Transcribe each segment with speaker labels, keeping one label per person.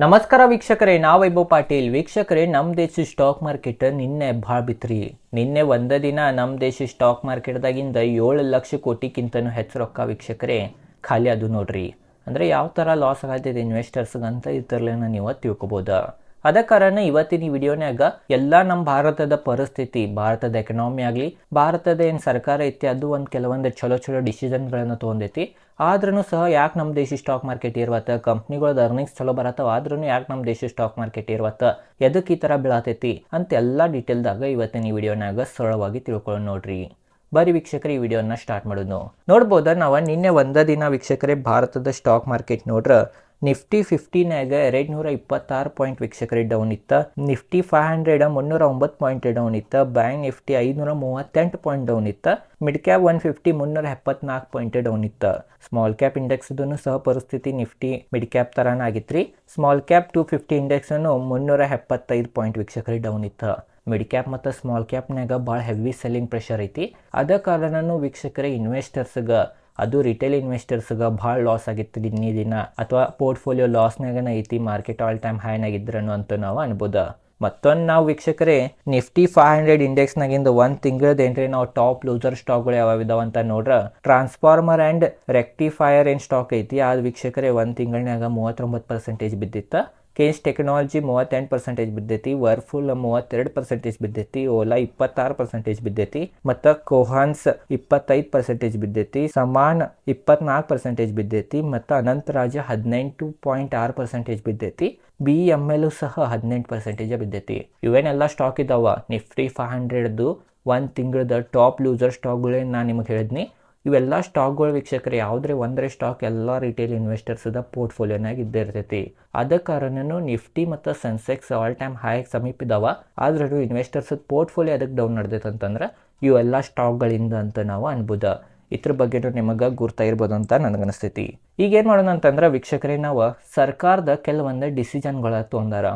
Speaker 1: ನಮಸ್ಕಾರ ವೀಕ್ಷಕರೇ ನಾ ವೈಭವ್ ಪಾಟೀಲ್. ವೀಕ್ಷಕರೇ ನಮ್ಮ ದೇಶ ಸ್ಟಾಕ್ ಮಾರ್ಕೆಟ್ ನಿನ್ನೆ ಭಾಳ ಬಿತ್ರಿ ನಿನ್ನೆ ಒಂದ ದಿನ ನಮ್ಮ ದೇಶ ಸ್ಟಾಕ್ ಮಾರ್ಕೆಟ್ದಾಗಿಂದ ಏಳು ಲಕ್ಷ ಕೋಟಿಗಿಂತನೂ ಹೆಚ್ಚು ರೊಕ್ಕ ವೀಕ್ಷಕರೇ, ಖಾಲಿ ಅದು ನೋಡ್ರಿ. ಅಂದರೆ ಯಾವ ಥರ ಲಾಸ್ ಆಗತ್ತಿದೆ ಇನ್ವೆಸ್ಟರ್ಸ್ಗಂತ ಇದ್ರಲ್ಲೇನ ನೀವು ತಿಳ್ಕೊಬೋದು. ಅದ ಕಾರಣ ಇವತ್ತಿನ ಈ ವಿಡಿಯೋನ್ಯಾಗ ಎಲ್ಲ ನಮ್ಮ ಭಾರತದ ಪರಿಸ್ಥಿತಿ, ಭಾರತದ ಎಕನಾಮಿ ಆಗಲಿ, ಭಾರತದ ಏನು ಸರ್ಕಾರ ಐತಿ, ಅದು ಒಂದು ಕೆಲವೊಂದು ಚಲೋ ಚಲೋ ಡಿಸಿಷನ್ಗಳನ್ನು ತೊಗೊಂಡೈತಿ. ಆದ್ರೂ ಸಹ ಯಾಕೆ ನಮ್ಮ ದೇಶ ಸ್ಟಾಕ್ ಮಾರ್ಕೆಟ್ ಇರುವತ್ತ? ಕಂಪ್ನಿಗಳದ ಅರ್ನಿಂಗ್ಸ್ ಚಲೋ ಬರತ್ತವ ಆದ್ರೂ ಯಾಕೆ ನಮ್ಮ ದೇಶ ಸ್ಟಾಕ್ ಮಾರ್ಕೆಟ್ ಇರುವತ್ತ? ಎದಕ್ಕೆ ಈ ಥರ ಬೀಳತೈತಿ ಅಂತ ಎಲ್ಲ ಡೀಟೇಲ್ದಾಗ ಇವತ್ತಿನ ಈ ವಿಡಿಯೋನಾಗ ಸರಳವಾಗಿ ತಿಳ್ಕೊಳ್ಳೋಣ ನೋಡ್ರಿ. ಬರೀ ವೀಕ್ಷಕರು ಈ ವಿಡಿಯೋನ ಸ್ಟಾರ್ಟ್ ಮಾಡೋದು. ನೋಡ್ಬೋದ ನಾವು ನಿನ್ನೆ ಒಂದ ದಿನ ವೀಕ್ಷಕರೇ ಭಾರತದ ಸ್ಟಾಕ್ ಮಾರ್ಕೆಟ್ ನೋಡ್ರ ನಿಫ್ಟಿ ಫಿಫ್ಟಿನಾಗ ಎರಡು ನೂರ ಇಪ್ಪತ್ತಾರು ಪಾಯಿಂಟ್ ವೀಕ್ಷಕರಿ ಡೌನ್ ಇತ್ತ. ನಿಫ್ಟಿ ಫೈವ್ ಹಂಡ್ರೆಡ್ ಮುನ್ನೂರ ಒಂಬತ್ತು ಪಾಯಿಂಟ್ ಡೌನ್ ಇತ್ತ. ಬ್ಯಾಂಕ್ ನಿಫ್ಟಿ ಐದುನೂರ ಮೂವತ್ತೆಂಟು ಪಾಯಿಂಟ್ ಡೌನ್ ಇತ್ತ. ಮಿಡ್ ಕ್ಯಾಪ್ ಒನ್ ಫಿಫ್ಟಿ ಮುನ್ನೂರ ಎಪ್ಪತ್ನಾಲ್ಕು ಪಾಯಿಂಟ್ ಡೌನ್ ಇತ್ತ. ಸ್ಮಾಲ್ ಕ್ಯಾಪ್ ಇಂಡೆಕ್ಸ್ ಸಹ ಪರಿಸ್ಥಿತಿ ನಿಫ್ಟಿ ಮಿಡ್ ಕ್ಯಾಪ್ ತರಾನ ಆಗಿತ್ರಿ. Small cap two fifty index ಅನ್ನು ಮುನ್ನೂರ ಎಪ್ಪತ್ತೈದು ಪಾಯಿಂಟ್ ವೀಕ್ಷಕರಿ ಡೌನ್ ಇತ್ತ. ಮಿಡ್ ಕ್ಯಾಪ್ ಮತ್ತು ಸ್ಮಾಲ್ ಕ್ಯಾಪ್ನಾಗ ಭಾಳ ಹೆವಿ ಸೆಲ್ಲಿಂಗ್ ಪ್ರೆಷರ್ ಐತಿ. ಅದ ಕಾರಣನೂ ವೀಕ್ಷಕರೇ ಇನ್ವೆಸ್ಟರ್ಸ್ಗೆ ಅದು ರಿಟೇಲ್ ಇನ್ವೆಸ್ಟರ್ಸ್ಗೆ ಭಾಳ ಲಾಸ್ ಆಗಿತ್ತು ದಿನ ದಿನ. ಅಥವಾ ಪೋರ್ಟ್ಫೋಲಿಯೋ ಲಾಸ್ನಾಗನ ಐತಿ ಮಾರ್ಕೆಟ್ ಆಲ್ ಟೈಮ್ ಹೈನಾಗಿದ್ರನು ಅಂತ ನಾವು ಅನ್ಬೋದು. ಮತ್ತೊಂದು ನಾವು ವೀಕ್ಷಕರೇ ನಿಫ್ಟಿ ಫೈವ್ ಹಂಡ್ರೆಡ್ ಇಂಡೆಕ್ಸ್ನಾಗಿಂದ ಒಂದು ತಿಂಗಳದ ಏನ್ರಿ ನಾವು ಟಾಪ್ ಲೂಸರ್ ಸ್ಟಾಕ್ಗಳು ಯಾವ ಇದಾವ ಅಂತ ನೋಡ್ರ. ಟ್ರಾನ್ಸ್ಫಾರ್ಮರ್ ಆ್ಯಂಡ್ ರೆಕ್ಟಿಫೈಯರ್ ಏನು ಸ್ಟಾಕ್ ಐತಿ ಅದು ವೀಕ್ಷಕರೇ ಒಂದು ತಿಂಗಳನ್ಯಾಗ ಮೂವತ್ತೊಂಬತ್ತು ಪರ್ಸೆಂಟೇಜ್ ಬಿದ್ದಿತ್ತ. ಕೇಸ್ ಟೆಕ್ನಾಲಜಿ ಮೂವತ್ತೆಂಟು ಪರ್ಸೆಂಟೇಜ್ ಬಿದ್ದೈತಿ ವರ್ಫುಲ್ ಮೂವತ್ತೆರಡು ಪರ್ಸೆಂಟೇಜ್ ಬಿದ್ದೈತಿ ಓಲಾ ಇಪ್ಪತ್ತಾರು ಪರ್ಸೆಂಟೇಜ್ ಬಿದ್ದೈತಿ, ಮತ್ತು ಕೋಹಾನ್ಸ್ ಇಪ್ಪತ್ತೈದು ಪರ್ಸೆಂಟೇಜ್ ಬಿದ್ದೈತಿ ಸಮಾನ್ ಇಪ್ಪತ್ನಾಲ್ಕು ಪರ್ಸೆಂಟೇಜ್ ಬಿದ್ದೈತಿ, ಮತ್ತು ಅನಂತರಾಜ ಹದಿನೆಂಟು ಪಾಯಿಂಟ್ ಆರು ಪರ್ಸೆಂಟೇಜ್ ಬಿದ್ದೈತಿ ಬಿ ಎಂ ಎಲ್ ಸಹ ಹದಿನೆಂಟು ಪರ್ಸೆಂಟೇಜ್ ಬಿದ್ದೈತಿ. ಇವೇನೆಲ್ಲ ಸ್ಟಾಕ್ ಇದಾವ? ನಿಫ್ಟಿ ಫೈವ್ ಹಂಡ್ರೆಡ್ದು ಒಂದು ತಿಂಗಳದ ಟಾಪ್ ಲೂಸರ್ ಸ್ಟಾಕ್ಗಳೇ ನಾನು ನಿಮಗೆ ಹೇಳಿದ್ನಿ. ಇವೆಲ್ಲ ಸ್ಟಾಕ್ಗಳು ವೀಕ್ಷಕರು, ಯಾವುದ್ರೆ ಒಂದರೆ ಸ್ಟಾಕ್ ಎಲ್ಲ ರಿಟೇಲ್ ಇನ್ವೆಸ್ಟರ್ಸ್ದ ಪೋರ್ಟ್ಫೋಲಿಯೋನಾಗ ಇದ್ದಿರ್ತೈತಿ ಅದ ಕಾರಣನೂ ನಿಫ್ಟಿ ಮತ್ತು ಸೆನ್ಸೆಕ್ಸ್ ಆಲ್ ಟೈಮ್ ಹೈ ಸಮೀಪ ಇದಾವ. ಆದ್ರೂ ಇನ್ವೆಸ್ಟರ್ಸದ ಪೋರ್ಟ್ಫೋಲಿಯೋ ಅದಕ್ಕೆ ಡೌನ್ ನಡೆದೈತೆ ಅಂತಂದ್ರೆ, ಇವೆಲ್ಲ ಸ್ಟಾಕ್ಗಳಿಂದ ಅಂತ ನಾವು ಅನ್ಬೋದ. ಇದ್ರ ಬಗ್ಗೆನೂ ನಿಮಗೆ ಗುರ್ತಾ ಇರ್ಬೋದು ಅಂತ ನನಗನಿಸ್ತೈತಿ ಈಗ ಏನು ಮಾಡೋಣ ಅಂತಂದ್ರೆ ವೀಕ್ಷಕರೇ, ನಾವು ಸರ್ಕಾರದ ಕೆಲವೊಂದು ಡಿಸಿಷನ್ಗಳ ತೊಂದಾರ.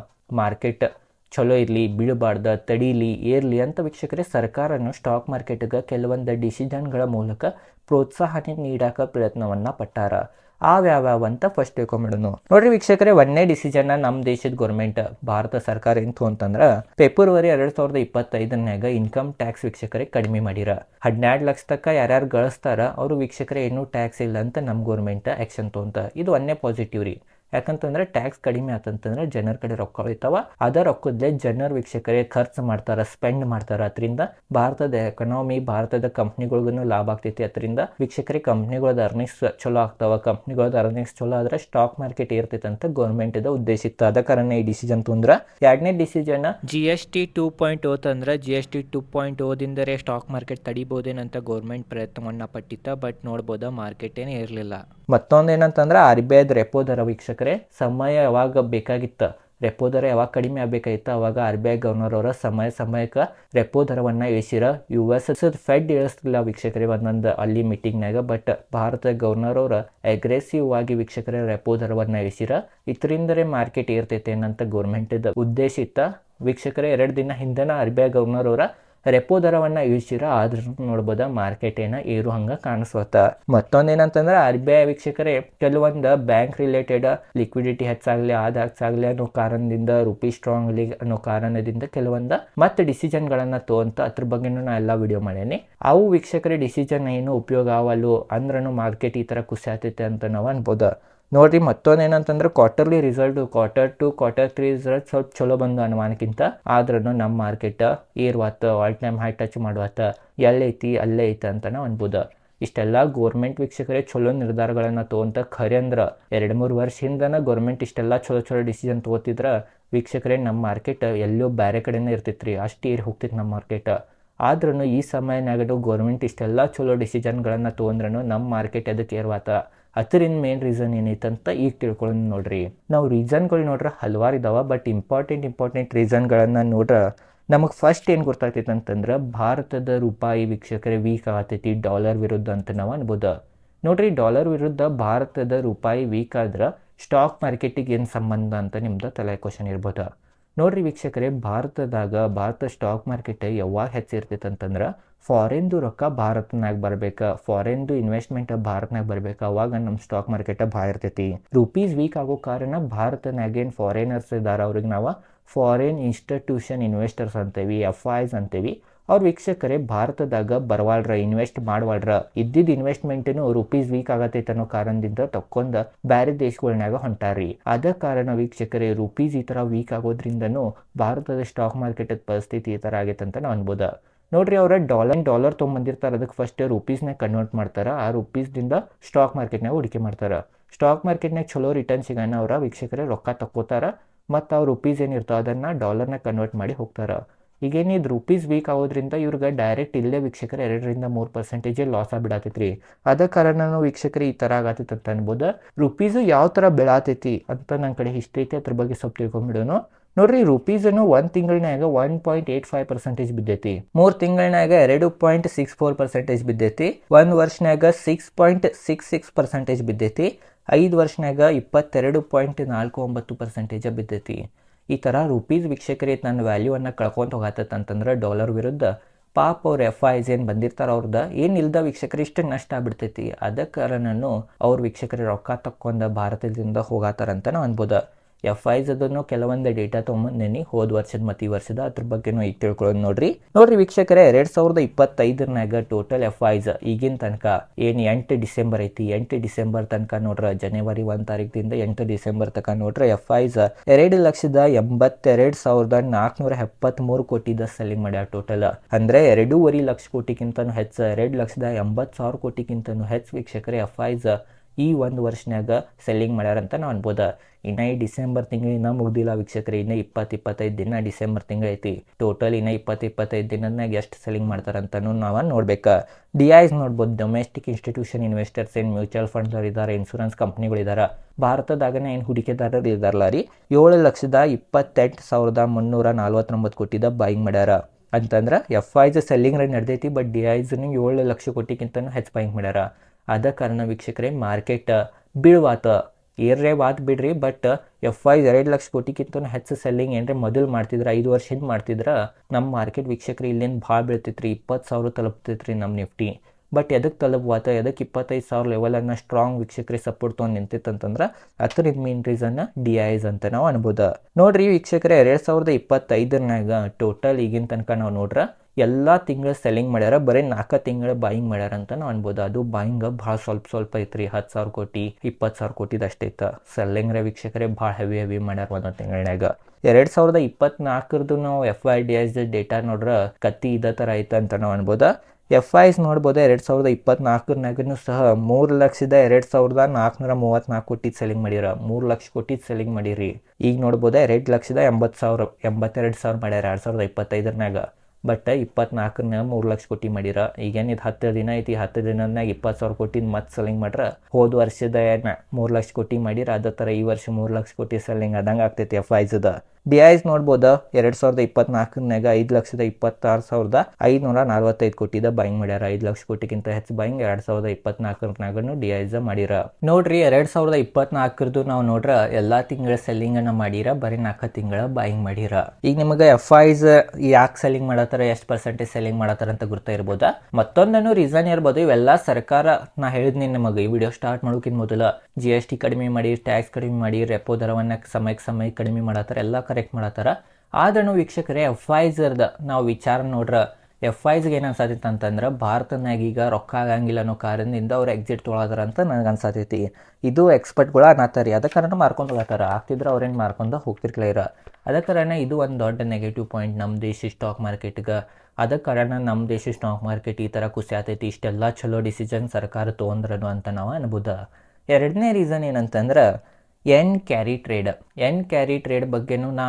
Speaker 1: ಮಾರ್ಕೆಟ್ ಚಲೋ ಇರಲಿ, ಬೀಳಬಾರ್ದ, ತಡೀಲಿ, ಏರ್ಲಿ ಅಂತ ವೀಕ್ಷಕರೇ ಸರ್ಕಾರನು ಸ್ಟಾಕ್ ಮಾರ್ಕೆಟ್ಗೆ ಕೆಲವೊಂದು ಡಿಸಿಷನ್ಗಳ ಮೂಲಕ ಪ್ರೋತ್ಸಾಹನೆ ನೀಡಾಕ ಪ್ರಯತ್ನವನ್ನ ಪಟ್ಟಾರ. ಯಾವ್ಯಾವ ಅಂತ ಫಸ್ಟ್ ತಿಳ್ಕೊಂಬಿಡೋನು ನೋಡ್ರಿ ವೀಕ್ಷಕರೇ ಒಂದೇ ಡಿಸಿಷನ್ ನಮ್ಮ ದೇಶದ ಗೌರ್ಮೆಂಟ್ ಭಾರತ ಸರ್ಕಾರ ಎಂತು ಅಂತಂದ್ರೆ ಫೆಬ್ರವರಿ ಎರಡ್ ಸಾವಿರದ ಇಪ್ಪತ್ತೈದನ್ಯಾಗ ಇನ್ಕಮ್ ಟ್ಯಾಕ್ಸ್ ವೀಕ್ಷಕರೇ ಕಡಿಮೆ ಮಾಡಿರ. ಹದಿನೆರಡು ಲಕ್ಷ ತಕ್ಕ ಯಾರ್ಯಾರು ಗಳಿಸ್ತಾರ, ಅವರು ವೀಕ್ಷಕರೇ ಏನೂ ಟ್ಯಾಕ್ಸ್ ಇಲ್ಲ ಅಂತ ನಮ್ಮ ಗೌರ್ಮೆಂಟ್ ಆ್ಯಕ್ಷನ್ ತೊಗೊಂತ ಇದು ಒಂದೇ ಪಾಸಿಟಿವ್ ರೀ. ಯಾಕಂತಂದ್ರೆ ಟ್ಯಾಕ್ಸ್ ಕಡಿಮೆ ಆತಂತಂದ್ರೆ ಜನರ ಕಡೆ ರೊಕ್ಕ ಹೋಯ್ತಾವ ಅದ ರೊಕ್ಕದ್ಲೆ ಜನರ ವೀಕ್ಷಕರೇ ಖರ್ಚು ಮಾಡ್ತಾರ ಸ್ಪೆಂಡ್ ಮಾಡ್ತಾರ. ಅದರಿಂದ ಭಾರತದ ಎಕನಾಮಿ ಭಾರತದ ಕಂಪ್ನಿಗಳಿಗೂ ಲಾಭ ಆಗ್ತೈತಿ. ಅದರಿಂದ ವೀಕ್ಷಕರೇ ಕಂಪ್ನಿಗಳದ ಅರ್ನಿಂಗ್ಸ್ ಚಲೋ ಆಗ್ತಾವ. ಕಂಪ್ನಿಗಳದ ಅರ್ನಿಂಗ್ಸ್ ಚಲೋ ಆದ್ರೆ ಸ್ಟಾಕ್ ಮಾರ್ಕೆಟ್ ಏರ್ತೈತೆ ಅಂತ ಗೌರ್ಮೆಂಟ್ ಇದ ಉದ್ದೇಶ ಇತ್ತು. ಅದ ಕಾರಣ ಈ ಡಿಸಿಷನ್ ತೊಂದ್ರ. ಎರಡನೇ decision G S T two point O ತಂದ್ರೆ G S T two point ಓದಿಂದರೆ stock market ತಡಿಬೋದೇನಂತ ಗೌರ್ಮೆಂಟ್ ಪ್ರಯತ್ನವನ್ನ ಪಟ್ಟಿತ್ತ. ಬಟ್ ನೋಡ್ಬೋದ ಮಾರ್ಕೆಟ್ ಏನೇ ಇರಲಿಲ್ಲ. ಮತ್ತೊಂದೇನಂತಂದ್ರೆ ಆರ್ ಬಿ ಐದ ರೆಪೋ ದರ ವೀಕ್ಷಕರೇ ಸಮಯ ಯಾವಾಗ ಬೇಕಾಗಿತ್ತು? ರೆಪೋ ದರ ಯಾವಾಗ ಕಡಿಮೆ ಆಗಬೇಕಾಗಿತ್ತು? ಅವಾಗ ಆರ್ ಬಿ ಐ ಗವರ್ನರ್ ಅವರ ಸಮಯ ಸಮಯಕ್ಕೆ ರೆಪೋ ದರವನ್ನು ಇಳಿಸಿರ. ಯು ಎಸ್ ಎಸ್ ಫೆಡ್ ಇಳಿಸ್ತಿಲ್ಲ ವೀಕ್ಷಕರೇ ಒಂದೊಂದು ಅಲ್ಲಿ ಮೀಟಿಂಗ್ನಾಗ ಬಟ್ ಭಾರತ ಗವರ್ನರ್ ಅವರ ಅಗ್ರೆಸಿವ್ ಆಗಿ ವೀಕ್ಷಕರ ರೆಪೋ ದರವನ್ನು ಇಳಿಸಿರ. ಇದರಿಂದಲೇ ಮಾರ್ಕೆಟ್ ಏರ್ತೈತೆ ಏನಂತ ಗೌರ್ಮೆಂಟ್ ಉದ್ದೇಶ ಇತ್ತ ವೀಕ್ಷಕರೇ, ಎರಡು ದಿನ ಹಿಂದೆನ ಆರ್ ಬಿ ಐ ಗವರ್ನರ್ ಅವರ ರೆಪೋ ದರವನ್ನ ಇಳಿಸಿರ ಆದ್ರೂ ನೋಡ್ಬೋದ ಮಾರ್ಕೆಟ್ ಏನ ಏರು ಹಂಗ ಕಾಣಿಸ್ವತ್ತ. ಮತ್ತೊಂದೇನಂತಂದ್ರೆ ಆರ್ ಬಿ ಐ ವೀಕ್ಷಕರೇ, ಕೆಲವೊಂದು ಬ್ಯಾಂಕ್ ರಿಲೇಟೆಡ್ ಲಿಕ್ವಿಡಿಟಿ ಹೆಚ್ಚಾಗ್ಲಿ, ಆದಾಗ್ಸಾಗ್ಲಿ ಅನ್ನೋ ಕಾರಣದಿಂದ ರುಪಿ ಸ್ಟ್ರಾಂಗ್ ಲೀಗ್ ಅನ್ನೋ ಕಾರಣದಿಂದ ಕೆಲವೊಂದ ಮತ್ತೆ ಡಿಸಿಷನ್ಗಳನ್ನ ತೋಂತ ಅದ್ರ ಬಗ್ಗೆ ನಾ ಎಲ್ಲ ವಿಡಿಯೋ ಮಾಡೇನಿ. ಅವು ವೀಕ್ಷಕರೇ ಡಿಸಿಷನ್ ಏನು ಉಪಯೋಗ ಅವಲ್ಲು ಅಂದ್ರೂ ಮಾರ್ಕೆಟ್ ಈ ತರ ಖುಷಿ ಆಗ್ತೈತೆ ಅಂತ ನಾವು ಅನ್ಬೋದ. ನೋಡ್ರಿ ಮತ್ತೊಂದು ಏನಂತಂದ್ರೆ quarterly result quarter two quarter three result ಸ್ವಲ್ಪ ಚಲೋ ಬಂದು ಅನುಮಾನಕ್ಕಿಂತ ಆದ್ರೂ ನಮ್ಮ ಮಾರ್ಕೆಟ್ ಏರ್ವಾತ ಆಲ್ ಟೈಮ್ ಹೈ ಟಚ್ ಮಾಡುವತ್ತ ಎಲ್ಲೈತಿ ಅಲ್ಲೇ ಐತೆ ಅಂತ ನಾವು ಅನ್ಬೋದು. ಇಷ್ಟೆಲ್ಲ ಗೋರ್ಮೆಂಟ್ ವೀಕ್ಷಕರೇ ಚಲೋ ನಿರ್ಧಾರಗಳನ್ನು ತೊಗೊಂತ ಖರೆ ಅಂದ್ರೆ, ಎರಡು ಮೂರು ವರ್ಷ ಹಿಂದನ ಗೌರ್ಮೆಂಟ್ ಇಷ್ಟೆಲ್ಲ ಚಲೋ ಚಲೋ ಡಿಸಿಷನ್ ತಗೋತಿದ್ರ, ವೀಕ್ಷಕರೇ ನಮ್ಮ ಮಾರ್ಕೆಟ್ ಎಲ್ಲೋ ಬೇರೆ ಕಡೆನೇ ಇರ್ತಿತ್ತು ರೀ ಅಷ್ಟು ಏರಿ ಹೋಗ್ತಿತ್ತು ನಮ್ಮ ಮಾರ್ಕೆಟ್ ಆದ್ರೂ ಈ ಸಮಯನಾಗಡು ಗೌರ್ಮೆಂಟ್ ಇಷ್ಟೆಲ್ಲ ಚಲೋ ಡಿಸಿಷನ್ಗಳನ್ನು ತೊಗೊಂಡ್ರೂ ನಮ್ಮ ಮಾರ್ಕೆಟ್ ಅದಕ್ಕೆ ಏರ್ವಾತ? ಅದರಿಂದ ಮೇನ್ ರೀಸನ್ ಏನೈತೆ ಅಂತ ಈಗ ತಿಳ್ಕೊಳ್ಳೋಣ ನೋಡ್ರಿ. ನಾವು ರೀಸನ್ಗಳು ನೋಡ್ರೆ ಹಲವಾರು ಇದಾವೆ ಬಟ್ ಇಂಪಾರ್ಟೆಂಟ್ ಇಂಪಾರ್ಟೆಂಟ್ ರೀಸನ್ಗಳನ್ನು ನೋಡ್ರೆ ನಮಗೆ ಫಸ್ಟ್ ಏನು ಗೊತ್ತಾಗ್ತೈತೆ ಅಂತಂದ್ರೆ ಭಾರತದ ರೂಪಾಯಿ ವೀಕ್ಷಕರೇ ವೀಕ್ ಆಗತೈತಿ ಡಾಲರ್ ವಿರುದ್ಧ ಅಂತ ನಾವು ಅನ್ಬೋದು. ನೋಡ್ರಿ ಡಾಲರ್ ವಿರುದ್ಧ ಭಾರತದ ರೂಪಾಯಿ ವೀಕ್ ಆದ್ರೆ ಸ್ಟಾಕ್ ಮಾರ್ಕೆಟಿಗೆ ಏನು ಸಂಬಂಧ ಅಂತ ನಿಮ್ದು ತಲೆ ಕ್ವಶನ್ ಇರ್ಬೋದು. ನೋಡ್ರಿ ವೀಕ್ಷಕರೇ, ಭಾರತದಾಗ, ಭಾರತ ಸ್ಟಾಕ್ ಮಾರ್ಕೆಟ್ ಯಾವಾಗ ಹೆಚ್ಚಿರ್ತೈತೆ ಅಂತಂದ್ರೆ ಫಾರಿನ್ದು ರೊಕ್ಕ ಭಾರತನಾಗ ಬರ್ಬೇಕು. ಫಾರಿನ್ದು ಇನ್ವೆಸ್ಟ್ಮೆಂಟ್ ಭಾರತನಾಗ ಬರ್ಬೇಕು. ಅವಾಗ ನಮ್ಮ ಸ್ಟಾಕ್ ಮಾರ್ಕೆಟ್ ಭಾಳ ಇರ್ತೈತಿ. ರುಪೀಸ್ ವೀಕ್ ಆಗೋ ಕಾರಣ ಭಾರತನಾಗ ಏನು ಫಾರಿನರ್ಸ್ ಇದ್ದಾರೆ ಅವ್ರಿಗೆ ನಾವು ಫಾರಿನ್ ಇನ್ಸ್ಟಿಟ್ಯೂಷನ್ ಇನ್ವೆಸ್ಟರ್ಸ್ ಅಂತೇವಿ ಎಫ್ ಐಸ್ ಅಂತೇವಿ. ಅವ್ರ ವೀಕ್ಷಕರೇ, ಭಾರತದಾಗ ಬರವಾಳ್ರ, ಇನ್ವೆಸ್ಟ್ ಮಾಡವಾಳ್ರ ಇದ್ದಿದ್ದ ಇನ್ವೆಸ್ಟ್ಮೆಂಟ್ನು ರುಪೀಸ್ ವೀಕ್ ಆಗತೈತೆ ಅನ್ನೋ ಕಾರಣದಿಂದ ತಕ್ಕೊಂಡ ಬ್ಯಾರೆ ದೇಶಗಳನ್ನಾಗ ಹೊಂಟಾರಿ ಅದ ಕಾರಣ ವೀಕ್ಷಕರೇ, ರುಪೀಸ್ ಈ ಥರ ವೀಕ್ ಆಗೋದ್ರಿಂದನು ಭಾರತದ ಸ್ಟಾಕ್ ಮಾರ್ಕೆಟ್ ಪರಿಸ್ಥಿತಿ ಈ ತರ ಆಗೈತೆ ಅಂತ ನಾವು ಅನ್ಬೋದ. ನೋಡ್ರಿ ಅವ್ರ ಡಾಲರ್ ಡಾಲರ್ ತೊಗೊಂಬಂದಿರ್ತಾರೆ ಅದಕ್ಕೆ ಫಸ್ಟ್ ರುಪೀಸ್ನ ಕನ್ವರ್ಟ್ ಮಾಡ್ತಾರೆ, ಆ ರುಪೀಸ್ದಿಂದ ಸ್ಟಾಕ್ ಮಾರ್ಕೆಟ್ನಾಗ ಹೂಡಿಕೆ ಮಾಡ್ತಾರೆ. ಸ್ಟಾಕ್ ಮಾರ್ಕೆಟ್ನಾಗ ಚಲೋ ರಿಟರ್ನ್ ಸಿಗೋಣ ಅವರ ವೀಕ್ಷಕರೇ ರೊಕ್ಕ ತಕ್ಕೋತಾರ, ಮತ್ತು ಅವ್ರ ರುಪೀಸ್ ಏನಿರ್ತಾವೆ ಅದನ್ನು ಡಾಲರ್ನ ಕನ್ವರ್ಟ್ ಮಾಡಿ ಹೋಗ್ತಾರೆ. ಈಗೇನಿದು ರುಪೀಸ್ ವೀಕ್ ಆಗೋದ್ರಿಂದ ಇವ್ರಿಗೆ ಡೈರೆಕ್ಟ್ ಇಲ್ಲೇ ವೀಕ್ಷಕರು ಎರಡರಿಂದ ಮೂರು ಪರ್ಸೆಂಟೇಜ್ ಲಾಸ್ ಆಗಿಬಿಡತೈತ್ರಿ. ಅದ ಕಾರಣ ವೀಕ್ಷಕರು ಈ ಥರ ಆಗತ್ತೈತೆ ಅಂತ ಅನ್ಬೋದು. ರುಪೀಸು ಯಾವ ಥರ ಬೆಳಾತೈತಿ ಅಂತ ನನ್ನ ಕಡೆ ಹಿಸ್ಟ್ರಿ ಐತಿ, ಅದ್ರ ಬಗ್ಗೆ ಸ್ವಲ್ಪ ತಿಳ್ಕೊಂಬಿಡೋನು. ನೋಡ್ರಿ ರುಪೀಸನ್ನು ಒಂದು ತಿಂಗಳನ್ಯಾಗ one point eight five percentage ಬಿದ್ದೈತಿ. ಮೂರು ತಿಂಗಳನ್ಯಾಗ ಎರಡು ಪಾಯಿಂಟ್ ಸಿಕ್ಸ್ ಫೋರ್ ಪರ್ಸೆಂಟೇಜ್ ಬಿದ್ದೈತಿ. ಒಂದು ವರ್ಷನ್ಯಾಗ six point six six percentage ಬಿದ್ದೈತಿ. ಐದು ವರ್ಷನ್ಯಾಗ ಇಪ್ಪತ್ತೆರಡು ಪಾಯಿಂಟ್ ನಾಲ್ಕು ಒಂಬತ್ತು ಪರ್ಸೆಂಟೇಜ್ ಬಿದ್ದೈತಿ. ಈ ಥರ ರುಪೀಸ್ ವೀಕ್ಷಕರೇ ನನ್ನ ವ್ಯಾಲ್ಯೂವನ್ನು ಕಳ್ಕೊಂತ ಹೋಗತ್ತಂತಂದ್ರೆ ಅಂತಂದ್ರೆ ಡಾಲರ್ ವಿರುದ್ಧ ಪಾಪ ಅವ್ರ ಎಫ್ ಐಸ್ ಏನು ಬಂದಿರ್ತಾರೆ ಅವ್ರದ್ದು ಏನಿಲ್ದ ವೀಕ್ಷಕರು ಇಷ್ಟು ನಷ್ಟ ಆಗ್ಬಿಡ್ತೈತಿ. ಅದ ನಾನು ಅವ್ರ ವೀಕ್ಷಕರಿಗೆ ರೊಕ್ಕ ತಕ್ಕೊಂಡ ಭಾರತದಿಂದ ಹೋಗಾತಾರಂತ ನಾವು ಅನ್ಬೋದು. ಎಫ್ ಐಸ್ ಅದನ್ನು ಕೆಲವೊಂದು ಡೇಟಾ ತೊಗೊಂಬಂದೇನಿ ಹೋದ ವರ್ಷದ ಮತ್ತು ಈ ವರ್ಷದ ಅದ್ರ ಬಗ್ಗೆನೂ ಈಗ ತಿಳ್ಕೊಳ್ಳೋದು ನೋಡ್ರಿ. ನೋಡ್ರಿ ವೀಕ್ಷಕರೇ, ಎರಡ್ ಸಾವಿರದ ಇಪ್ಪತ್ತೈದರನಾಗ ಟೋಟಲ್ ಎಫ್ ಐಸ್ ಈಗಿನ ತನಕ ಏನು ಎಂಟು ಡಿಸೆಂಬರ್ ಐತಿ, ಎಂಟು ಡಿಸೆಂಬರ್ ತನಕ ನೋಡ್ರ ಜನವರಿ ಒಂದ್ ತಾರೀಕಿಂದ ಎಂಟು ಡಿಸೆಂಬರ್ ತನಕ ನೋಡ್ರ ಎಫ್ ಐಸ್ ಎರಡು ಲಕ್ಷದ ಎಂಬತ್ತೆರಡು ಸಾವಿರದ ನಾಲ್ಕುನೂರ ಎಪ್ಪತ್ಮೂರು ಕೋಟಿದ ಸೆಲ್ಲಿಂಗ್ ಮಾಡ್ಯಾರ ಟೋಟಲ್ ಅಂದ್ರೆ ಎರಡೂವರೆ ಲಕ್ಷ ಕೋಟಿಗಿಂತನೂ ಹೆಚ್ಚು, ಎರಡು ಲಕ್ಷದ ಎಂಬತ್ತು ಸಾವಿರ ಕೋಟಿಗಿಂತನೂ ಹೆಚ್ಚು ವೀಕ್ಷಕರೇ ಎಫ್ ಐಸ್ ಈ ಒಂದು ವರ್ಷನ್ಯಾಗ ಸೆಲ್ಲಿಂಗ್ ಮಾಡ್ಯಾರ ಅಂತ ನಾವು ಅನ್ಬೋದ. ಇನ್ನ ಈ ಡಿಸೆಂಬರ್ ತಿಂಗಳಿನ ಮುಗ್ದಿಲ್ಲ ವೀಕ್ಷಕರೇ, ಇನ್ನ ಇಪ್ಪತ್ತು ಇಪ್ಪತ್ತೈದು ದಿನ ಡಿಸೆಂಬರ್ ತಿಂಗಳ ಐತಿ. ಟೋಟಲ್ ಇನ್ನ ಇಪ್ಪತ್ತು ಇಪ್ಪತ್ತೈದು ದಿನದಾಗ ಎಷ್ಟು ಸೆಲ್ಲಿಂಗ್ ಮಾಡ್ತಾರಂತನೂ ನಾವು ನೋಡ್ಬೇಕು. ಡಿ ಐಸ್ ನೋಡ್ಬೋದು ಡೊಮೆಸ್ಟಿಕ್ ಇನ್ಸ್ಟಿಟ್ಯೂಷನ್ ಇನ್ವೆಸ್ಟರ್ಸ್ ಏನು ಮ್ಯೂಚುವಲ್ ಫಂಡ್ಸ್ ಇದ್ದಾರೆ ಇನ್ಶೂರೆನ್ಸ್ ಕಂಪ್ನಿಗಳಿದ್ದಾರೆ ಭಾರತದಾಗನೇ ಏನು ಹೂಡಿಕೆದಾರರು ಇದಾರಲ್ಲ ರೀ, ಏಳು ಲಕ್ಷದ ಇಪ್ಪತ್ತೆಂಟು ಸಾವಿರದ ಮುನ್ನೂರ ನಲ್ವತ್ತೊಂಬತ್ತು ಕೋಟಿದ ಬಾಯಿಂಗ್ ಮಾಡ್ಯಾರ. ಅಂತಂದ್ರೆ ಎಫ್ ಐಸ್ ಸೆಲ್ಲಿಂಗ್ ರೇಟ್ ನಡೆದೈತಿ ಬಟ್ ಡಿ ಐಸ್ನು ಏಳು ಲಕ್ಷ ಕೋಟಿಗಿಂತನೂ ಹೆಚ್ಚು ಬಾಯಿಂಗ್ ಮಾಡ್ಯಾರ. ಅದ ಕಾರಣ ವೀಕ್ಷಕರೇ, ಮಾರ್ಕೆಟ್ ಬೀಳ್ವಾತ. ಏರ್ರೆ ಬಿಡ್ರಿ ಬಟ್ ಎಫ್ ಐ ಎರಡು ಲಕ್ಷ ಕೋಟಿಗಿಂತ ಹೆಚ್ಚು ಸೆಲ್ಲಿಂಗ್ ಏನ್ರಿ ಮೊದಲು ಮಾಡ್ತಿದ್ರ, ಐದು ವರ್ಷ ಹಿಂದೆ ಮಾಡ್ತಿದ್ರ ನಮ್ಮ ಮಾರ್ಕೆಟ್ ವೀಕ್ಷಕರು ಇಲ್ಲೇನು ಭಾಳ ಬೀಳ್ತೈತ್ರಿ, ಇಪ್ಪತ್ತು ಸಾವಿರ ತಲುಪ್ತೈತ್ರಿ ನಮ್ಮ ನಿಫ್ಟಿ. ಬಟ್ ಎದಕ್ಕೆ ತಲುಪುವಾತ ಎದಕ್ಕೆ ಇಪ್ಪತ್ತೈದು ಸಾವಿರ ಲೆವೆಲನ್ನು ಸ್ಟ್ರಾಂಗ್ ವೀಕ್ಷಕರಿಗೆ ಸಪೋರ್ಟ್ ತೊಗೊಂಡು ನಿಂತಿತ್ತಂತಂದ್ರೆ ಅದರಿಂದ ಮೇನ್ ರೀಸನ್ ಡಿ ಐಸ್ ಅಂತ ನಾವು ಅನ್ಬೋದು. ನೋಡ್ರಿ ವೀಕ್ಷಕರೇ, ಎರಡು ಸಾವಿರದ ಇಪ್ಪತ್ತೈದರನಾಗ ಟೋಟಲ್ ಈಗಿನ ತನಕ ನಾವು ನೋಡ್ರ ಎಲ್ಲ ತಿಂಗಳು ಸೆಲ್ಲಿಂಗ್ ಮಾಡ್ಯಾರ, ಬರೀ ನಾಲ್ಕು ತಿಂಗಳ ಬಾಯಿಂಗ್ ಮಾಡ್ಯಾರ ಅಂತ ನಾವು ಅನ್ಬೋದು. ಅದು ಬಾಯಿಂಗ್ ಭಾಳ ಸ್ವಲ್ಪ ಸ್ವಲ್ಪ ಐತ್ರಿ, ಹತ್ತು ಸಾವಿರ ಕೋಟಿ, ಇಪ್ಪತ್ತು ಸಾವಿರ ಕೋಟಿದ ಸೆಲ್ಲಿಂಗ್ ರೇ ವೀಕ್ಷಕರೇ ಭಾಳ ಹೆವಿ ಹೆವಿ ಮಾಡ್ಯಾರ ಒಂದೊಂದು ತಿಂಗಳನ್ಯಾಗ. ಎರಡು ಸಾವಿರದ ಇಪ್ಪತ್ನಾಲ್ಕರದು ನಾವು F I D S data ನೋಡ್ರ ಕತ್ತಿ ಇದೇ ಥರ ಐತೆ ಅಂತ ನಾವು ಅನ್ಬೋದ. ಎಫ್ ಐಸ್ ನೋಡ್ಬೋದು ಎರಡು ಸಾವಿರದ ಇಪ್ಪತ್ನಾಲ್ಕರನಾಗೂ ಸಹ ಮೂರು ಲಕ್ಷದ ಎರಡು ಸಾವಿರದ ನಾಲ್ಕುನೂರ ಮೂವತ್ತ್ನಾಲ್ಕು ಕೋಟಿ ಸೆಲ್ಲಿಂಗ್ ಮಾಡ್ಯಾರ ಮೂರು ಲಕ್ಷ ಕೋಟಿ ಸೆಲ್ಲಿಂಗ್ ಮಾಡಿರಿ. ಈಗ ನೋಡ್ಬೋದು ಎರಡು ಲಕ್ಷದ ಎಂಬತ್ತು ಸಾವಿರ, ಎಂಬತ್ತೆರಡು ಸಾವಿರ ಮಾಡ್ಯಾರ ಎರಡು ಸಾವಿರದ ಇಪ್ಪತ್ತೈದರನಾಗ ಬಟ್ ಇಪ್ಪತ್ನಾಲ್ಕನ ಮೂರು ಲಕ್ಷ ಕೋಟಿ ಮಾಡಿರ. ಈಗೇನು ಇದು ಹತ್ತು ದಿನ ಐತಿ, ಹತ್ತು ದಿನದಾಗ ಇಪ್ಪತ್ತು ಸಾವಿರ ಕೋಟಿ ಮತ್ತೆ ಸೆಲ್ಲಿಂಗ್ ಮಾಡ್ರ. ಹೋದ ವರ್ಷದ ಮೂರು ಲಕ್ಷ ಕೋಟಿ ಮಾಡಿರ, ಅದೇ ಥರ ಈ ವರ್ಷ ಮೂರು ಲಕ್ಷ ಕೋಟಿ ಸೆಲ್ಲಿಂಗ್ ಆದಂಗೆ ಆಗ್ತೈತಿ ಎಫ್ ಐಸ್ದ ಡಿ ಐಸ್ ನೋಡ್ಬೋದು? ಎರಡು ಸಾವಿರದ ಇಪ್ಪತ್ನಾಲ್ಕನಾಗ ಐದು ಲಕ್ಷದ ಇಪ್ಪತ್ತಾರು ಸಾವಿರದ ಐದುನೂರ ನಲ್ವತ್ತೈದು ಕೋಟಿದ ಬಾಯಿಂಗ್ ಮಾಡ್ಯಾರ. ಐದು ಲಕ್ಷ ಕೋಟಿಗಿಂತ ಹೆಚ್ಚು ಬಾಯಿಂಗ್ ಎರಡು ಸಾವಿರದ ಇಪ್ಪತ್ನಾಲ್ಕನಾಗನು ಡಿ ಐಸ್ ಮಾಡಿರ. ನೋಡ್ರಿ, ಎರಡು ಸಾವಿರದ ಇಪ್ಪತ್ನಾಲ್ಕರದು ನಾವು ನೋಡ್ರ ಎಲ್ಲಾ ತಿಂಗಳ ಸೆಲ್ಲಿಂಗ್ ಅನ್ನ ಮಾಡಿರ, ಬರೀ ನಾಲ್ಕು ತಿಂಗಳ ಬಾಯಿಂಗ್ ಮಾಡಿರ. ಈಗ ನಿಮಗೆ ಎಫ್ ಐಸ್ ಯಾಕೆ ಸೆಲ್ಲಿಂಗ್ ಮಾಡತ್ತಾರ, ಎಷ್ಟು ಪರ್ಸೆಂಟೇಜ್ ಸೆಲ್ಲಿಂಗ್ ಮಾಡತ್ತಾರ ಅಂತ ಗುರ್ತಾ ಇರ್ಬೋದಾ? ಮತ್ತೊಂದನ್ನು ರೀಸನ್ ಇರ್ಬೋದು. ಇವೆಲ್ಲ ಸರ್ಕಾರ, ನಾ ಹೇಳಿದ್ನಿ ನಿಮಗೆ, ಈ ವಿಡಿಯೋ ಸ್ಟಾರ್ಟ್ ಮಾಡೋಕ್ಕಿಂತ ಮೊದಲ. ಜಿ ಎಸ್ ಟಿ ಕಡಿಮೆ ಮಾಡಿ ಟ್ಯಾಕ್ಸ್ ಕಡಿಮೆ ಮಾಡಿ ರೆಪೋ ದರವನ್ನ ಸಮಯಕ್ಕೆ ಸಮಯಕ್ಕೆ ಕಡಿಮೆ ಮಾಡತ್ತಾರ, ಎಲ್ಲ ಕರೆಕ್ಟ್ ಮಾಡತ್ತಾರ. ಆದ್ರೂ ವೀಕ್ಷಕರೇ ಎಫ್ ಐಸರ್ದ ನಾವು ವಿಚಾರ ನೋಡ್ರ ಎಫ್ ಐಸ್ಗೆ ಏನು ಅನ್ಸತೈತೆ ಅಂತಂದ್ರೆ ಭಾರತನಾಗ ಈಗ ರೊಕ್ಕ ಆಗಂಗಿಲ್ಲ ಅನ್ನೋ ಕಾರಣದಿಂದ ಅವ್ರು ಎಕ್ಸಿಟ್ ತೊಗೊಳದಾರ ಅಂತ ನನಗೆ ಅನ್ಸತೈತಿ. ಇದು ಎಕ್ಸ್ಪರ್ಟ್ಗಳು ಅನ್ನತ್ತಾರಿ ಅದ ಕಾರಣ ಮಾರ್ಕೊಂಡು ಹೋಗತ್ತಾರ ಆಗ್ತಿದ್ರೆ ಅವ್ರೇನು ಮಾರ್ಕೊಂಡು ಹೋಗ್ತಿರ್ಲಿಲ್ಲ ಇರ ಅದ ಕಾರಣ ಇದು ಒಂದು ದೊಡ್ಡ ನೆಗೆಟಿವ್ ಪಾಯಿಂಟ್ ನಮ್ಮ ದೇಶ ಸ್ಟಾಕ್ ಮಾರ್ಕೆಟ್ಗೆ ಅದ ಕಾರಣ ನಮ್ಮ ದೇಶ ಸ್ಟಾಕ್ ಮಾರ್ಕೆಟ್ ಈ ಥರ ಖುಷಿ ಆತೈತಿ ಇಷ್ಟೆಲ್ಲ ಚಲೋ ಡಿಸಿಷನ್ ಸರ್ಕಾರ ತೊಗೊಂಡ್ರನು ಅಂತ ನಾವು ಅನ್ಬೋದು. ಎರಡನೇ ರೀಸನ್ ಏನಂತಂದ್ರೆ yen carry trade. Yen carry trade ಬಗ್ಗೆನೂ ನಾ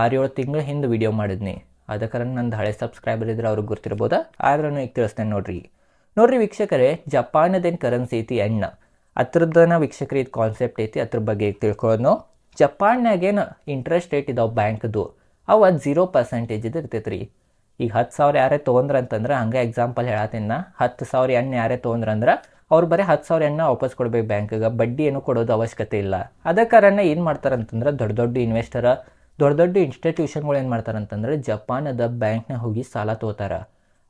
Speaker 1: ಆರೇಳು ತಿಂಗಳ ಹಿಂದೆ ವಿಡಿಯೋ ಮಾಡಿದ್ನಿ. ಅದ ನಂದು ಹಳೆ ಸಬ್ಸ್ಕ್ರೈಬರ್ ಇದ್ರೆ ಅವ್ರಿಗೆ ಗೊತ್ತಿರ್ಬೋದಾ? ಆದ್ರೂ ಈಗ ತಿಳಿಸ್ತೇನೆ ನೋಡ್ರಿ. ನೋಡ್ರಿ ವೀಕ್ಷಕರೇ, ಜಪಾನದೇನು ಕರೆನ್ಸಿ ಐತಿ ಎಣ್ಣ? ಅದ್ರದ್ದನ ವೀಕ್ಷಕರು ಇದು ಕಾನ್ಸೆಪ್ಟ್ ಐತಿ ಅದ್ರ ಬಗ್ಗೆ ಈಗ ತಿಳ್ಕೊಳ್ಳೋದು ಜಪಾನ್ಯಾಗೇನು ಇಂಟ್ರೆಸ್ಟ್ ರೇಟ್ ಇದಾವೆ ಬ್ಯಾಂಕ್ದು. ಅವು ಅದು ಜೀರೋ ಪರ್ಸೆಂಟೇಜ್ ಇರ್ತೈತೆ ರೀ ಈಗ ಹತ್ತು ಸಾವಿರ ಯಾರೇ ತೊಗೊಂಡ್ರ ಅಂತಂದ್ರೆ ಹಂಗೆ ಎಕ್ಸಾಂಪಲ್ ಹೇಳತ್ತೀನ ಹತ್ತು ಸಾವಿರ ಎಣ್ಣೆ ಯಾರೇ ತೊಗೊಂಡ್ರಂದ್ರೆ ಅವ್ರು ಬರೀ ಹತ್ತು ಸಾವಿರ ಎಣ್ಣ ವಾಪಸ್ ಕೊಡ್ಬೇಕು ಬ್ಯಾಂಕಿಗೆ, ಬಡ್ಡಿ ಏನು ಕೊಡೋದು ಅವಶ್ಯಕತೆ ಇಲ್ಲ. ಅದ ಕಾರಣ ಏನು ಮಾಡ್ತಾರೆ ಅಂತಂದ್ರೆ ದೊಡ್ಡ ದೊಡ್ಡ ಇನ್ವೆಸ್ಟರ್ ದೊಡ್ಡ ದೊಡ್ಡ ಇನ್ಸ್ಟಿಟ್ಯೂಷನ್ಗಳು ಏನು ಮಾಡ್ತಾರೆ ಅಂತಂದ್ರೆ ಜಪಾನದ ಬ್ಯಾಂಕ್ನ ಹೋಗಿ ಸಾಲ ತಗೋತಾರ.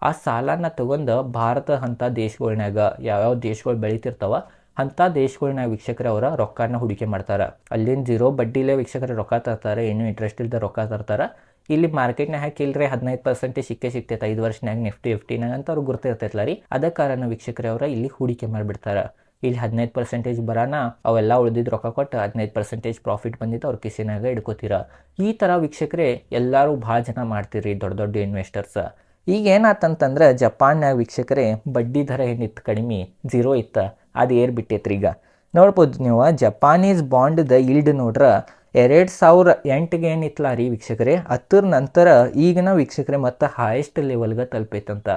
Speaker 1: ಆ ಸಾಲನ ತಗೊಂಡು ಭಾರತ ಅಂಥ ದೇಶಗಳ್ನಾಗ ಯಾವ್ಯಾವ ದೇಶಗಳು ಬೆಳೀತಿರ್ತಾವ ಅಂಥ ದೇಶಗಳ್ನಾಗ ವೀಕ್ಷಕರ ಅವರ ರೊಕ್ಕನ ಹೂಡಿಕೆ ಮಾಡ್ತಾರೆ. ಅಲ್ಲಿನ ಜೀರೋ ಬಡ್ಡಿಲೇ ವೀಕ್ಷಕರ ರೊಕ್ಕ ತರ್ತಾರೆ, ಏನು ಇಂಟ್ರೆಸ್ಟ್ ಇಲ್ಲದೆ ರೊಕ್ಕ ತರ್ತಾರೆ. ಇಲ್ಲಿ ಮಾರ್ಕೆಟ್ನಾಗ ಹಾಕಿಲ್ರಿ ಹದಿನೈದು ಪರ್ಸೆಂಟ್ ಸಿಕ್ಕೇ ಸಿಗ್ತೈತೆ, ಐದು ವರ್ಷನಾಗ ನಿಫ್ಟಿ ಫಿಫ್ಟಿನಾಗ ಅಂತ ಅವ್ರು ಗುರ್ತಿರ್ತೈತಲ್ಲ ರೀ ಅದ ಕಾರಣ ವೀಕ್ಷಕರೇ ಅವರ ಇಲ್ಲಿ ಹೂಡಿಕೆ ಮಾಡಿಬಿಡ್ತಾರೆ. ಇಲ್ಲಿ ಹದಿನೈದು ಪರ್ಸೆಂಟೇಜ್ ಬರೋಣ ಅವೆಲ್ಲ ಉಳಿದಿದ್ದು ರೊಕ್ಕ ಕೊಟ್ಟು ಹದಿನೈದು ಪರ್ಸೆಂಟೇಜ್ ಪ್ರಾಫಿಟ್ ಬಂದಿತ್ತು ಅವ್ರ ಕಿಸಿನಾಗ ಇಡ್ಕೋತೀರ. ಈ ಥರ ವೀಕ್ಷಕರೇ ಎಲ್ಲರೂ ಭಾಳ ಜನ ಮಾಡ್ತೀರಿ ದೊಡ್ಡ ದೊಡ್ಡ ಇನ್ವೆಸ್ಟರ್ಸ್ ಈಗ ಏನಾತಂತಂದ್ರೆ ಜಪಾನ್ಯಾಗ ವೀಕ್ಷಕರೇ ಬಡ್ಡಿ ದರ ಏನಿತ್ತು ಕಡಿಮೆ ಜೀರೋ ಇತ್ತು, ಅದು ಏರ್ ಬಿಟ್ಟೈತ್ರಿ ಈಗ ನೋಡ್ಬೋದು ನೀವು ಜಪಾನೀಸ್ ಬಾಂಡ್ದ ಇಲ್ಡ್ ನೋಡ್ರ ಎರಡು ಸಾವಿರ ಎಂಟಿಗೆ ಏನಿತ್ತಲ್ಲ ರೀ ವೀಕ್ಷಕರೇ? ಹತ್ತರ ನಂತರ ಈಗಿನ ವೀಕ್ಷಕರೇ ಮತ್ತು ಹೈಯೆಸ್ಟ್ ಲೆವೆಲ್ಗೆ ತಲುಪೈತಂತ.